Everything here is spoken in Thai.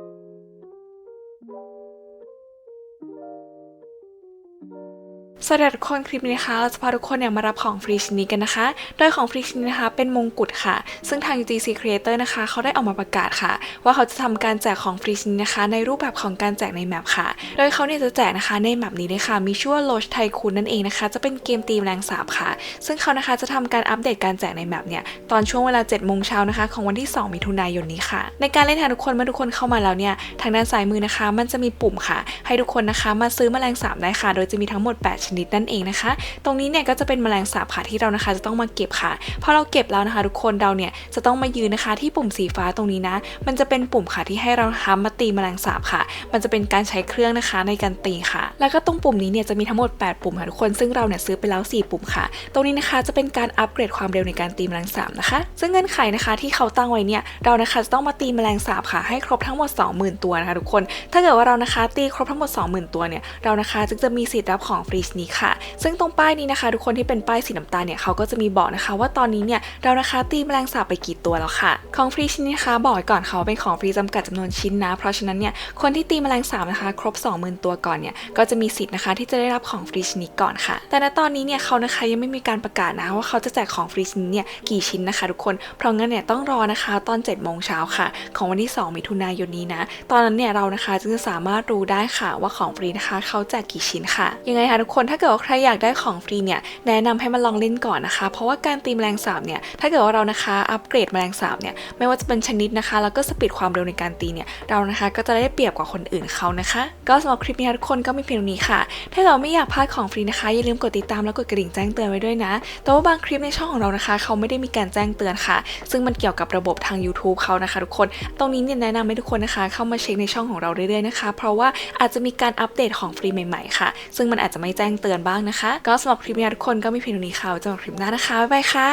thank you สวัสดีทุกคนคลิปนี้นะคะเราจะพาทุกคนเนี่ยมารับของฟรีชิ้นนี้กันนะคะ โดยของฟรีชิ้นนี้นะคะเป็นมงกุฎค่ะ ซึ่งทาง UGC Creator นะคะเขาได้ออกมาประกาศค่ะ ว่าเขาจะทำการแจกของฟรีชิ้นนี้นะคะ ในรูปแบบของการแจกในแมปค่ะ โดยเขาเนี่ยจะแจกนะคะในแมปนี้เลยค่ะ มีชื่อว่า Loch Tycoon นั่นเองนะคะ จะเป็นเกมตีแมลงสาบค่ะ ซึ่งเขานะคะจะทำการอัปเดตการแจกในแมปเนี่ยตอนช่วงเวลา7โมงเช้านะคะของวันที่ 2 มิถุนายนนี้ค่ะ ในการเล่นทางทุกคนเมื่อทุกคนเข้ามาแล้วเนี่ยทางด้านซ้ายมือนะคะ มันจะมีปุ่มค่ะ ให้ทุกคนนะคะมาซื้อแมลงสาบได้ค่ะ โดยจะมีทั้งหมด 8 ชนิดนั่นเองนะคะ ตรงนี้เนี่ยก็จะเป็นแมลงสาบค่ะที่เรานะคะจะต้องมาเก็บค่ะ พอเราเก็บแล้วนะคะ ทุกคนเราเนี่ยจะต้องมายืนนะคะที่ปุ่มสีฟ้าตรงนี้นะ มันจะเป็นปุ่มค่ะที่ให้เรานะคะมาตีแมลงสาบค่ะ มันจะเป็นการใช้เครื่องนะคะในการตีค่ะ แล้วก็ตรงปุ่มนี้เนี่ยจะมีทั้งหมด 8 ปุ่มค่ะทุกคน ซึ่งเราเนี่ยซื้อไปแล้ว 4 ปุ่มค่ะ ตรงนี้นะคะจะเป็นการอัปเกรดความเร็วในการตีแมลงสาบนะคะ ซึ่งเงื่อนไขนะคะที่เขาตั้งไว้เนี่ยเรานะคะจะต้องมาตีแมลงสาบค่ะให้ครบทั้งหมด 20,000 ตัวนะคะทุกคน ถ้าเกิดว่าเรานะคะตีครบทั้งหมด 20,000 ตัวเนี่ยเรานะคะจึงจะมีสิทธิ์รับของฟรีชนี้ค่ะ ซึ่งตรงป้ายนี้นะคะ ทุกคนที่เป็นป้ายสีน้ำตาลเนี่ยเขาก็จะมีบอกนะคะ ว่าตอนนี้เนี่ยเรานะคะตีแมลงสาบไปกี่ตัวแล้วค่ะ ของฟรีชิ้นนี้นะคะบอกไว้ก่อนเขาเป็นของฟรีจำกัดจำนวนชิ้นนะ เพราะฉะนั้นเนี่ยคนที่ตีแมลงสาบนะคะ ครบ 20,000 ตัวก่อนเนี่ยก็จะมีสิทธิ์นะคะที่จะได้รับของฟรีชิ้นนี้ก่อนค่ะ แต่ณตอนนี้เนี่ยเขานะคะยังไม่มีการประกาศนะว่าเขาจะแจกของฟรีชิ้นเนี่ยกี่ชิ้นนะคะ ทุกคนเพราะงั้นเนี่ยต้องรอนะคะตอน7โมงเช้าค่ะ ของวันที่ 2 มิถุนายนนี้นะ ตอนนั้นเนี่ยเรานะคะจึงจะสามารถรู้ได้ค่ะว่าของฟรีนะคะเขาแจกกี่ชิ้นค่ะ ยังไงคะทุกคนถ้าเกิดว่าใครอยากได้ของฟรีเนี่ยแนะนำให้มาลองเล่นก่อนนะคะ เพราะว่าการตีแมลงสาบเนี่ยถ้าเกิดว่าเรานะคะอัปเกรดแมลงสาบเนี่ยไม่ว่าจะเป็นชนิดนะคะ แล้วก็สปีดความเร็วในการตีเนี่ยเรานะคะก็จะได้เปรียบกว่าคนอื่นเขานะคะ ก็สำหรับคลิปนี้ทุกคนก็มีเพียงนี้ค่ะ ถ้าเราไม่อยากพลาดของฟรีนะคะอย่าลืมกดติดตามแล้วกดกระดิ่งแจ้งเตือนไว้ด้วยนะ แต่ว่าบางคลิปในช่องของเรานะคะ เขาไม่ได้มีการแจ้งเตือนค่ะ ซึ่งมันเกี่ยวกับระบบทาง YouTube เขานะคะ ทุกคน ตรงนี้เนี่ยแนะนำให้ทุกคนนะคะ เข้ามาเช็คในช่องของเราเรื่อยๆนะคะ เพราะว่าอาจจะมีการอัปเดตของฟรีใหม่ๆค่ะ ซึ่งมันอาจจะไม่แจ้งเตือนบ้างนะคะ ก็สำหรับคลิปนี้ทุกคนก็มีเพียงนี้ค่ะเจอกันคลิปหน้านะคะ บ๊ายบายค่ะ